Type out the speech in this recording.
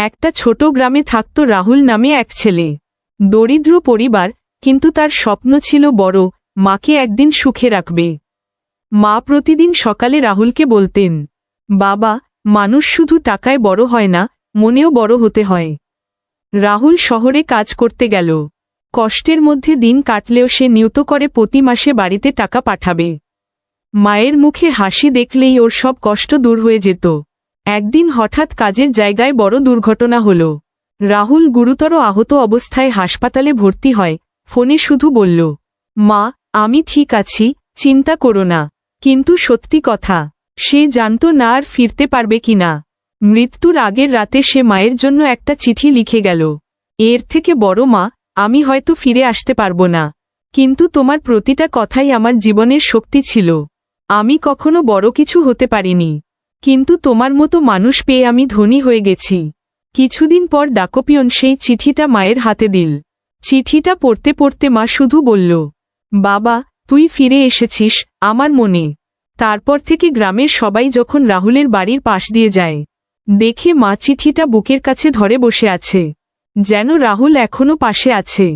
একটা ছোট গ্রামে থাকত রাহুল নামে এক ছেলে। দরিদ্র পরিবার, কিন্তু তার স্বপ্ন ছিল বড়, মাকে একদিন সুখে রাখবে। মা প্রতিদিন সকালে রাহুলকে বলতেন, বাবা, মানুষ শুধু টাকায় বড় হয় না, মনেও বড় হতে হয়। রাহুল শহরে কাজ করতে গেল। কষ্টের মধ্যে দিন কাটলেও সে নিয়ত করে প্রতি মাসে বাড়িতে টাকা পাঠাবে। মায়ের মুখে হাসি দেখলেই ওর সব কষ্ট দূর হয়ে যেত। একদিন হঠাৎ কাজের জায়গায় বড় দুর্ঘটনা হল। রাহুল গুরুতর আহত অবস্থায় হাসপাতালে ভর্তি হয়, ফোনে শুধু বলল, মা, আমি ঠিক আছি, চিন্তা করো না। কিন্তু সত্যি কথা, সে জানত না আর ফিরতে পারবে কিনা মৃত্যুর আগের রাতে সে মায়ের জন্য একটা চিঠি লিখে গেল, এর থেকে বড় মা, আমি হয়তো ফিরে আসতে পারব না। কিন্তু তোমার প্রতিটা কথাই আমার জীবনের শক্তি ছিল। আমি কখনো বড় কিছু হতে পারিনি। কিন্তু তোমার মতো মানুষ পেয়ে আমি ধনী হয়ে গেছি। কিছুদিন পর ডাকপিয়ন সেই চিঠিটা মায়ের হাতে দিল। চিঠিটা পড়তে পড়তে মা শুধু বলল, বাবা, তুই ফিরে এসেছিস আমার মনে। তারপর থেকে গ্রামের সবাই যখন রাহুলের বাড়ির পাশ দিয়ে যায়, দেখে মা চিঠিটা বুকের কাছে ধরে বসে আছে, যেন রাহুল এখনও পাশে আছে।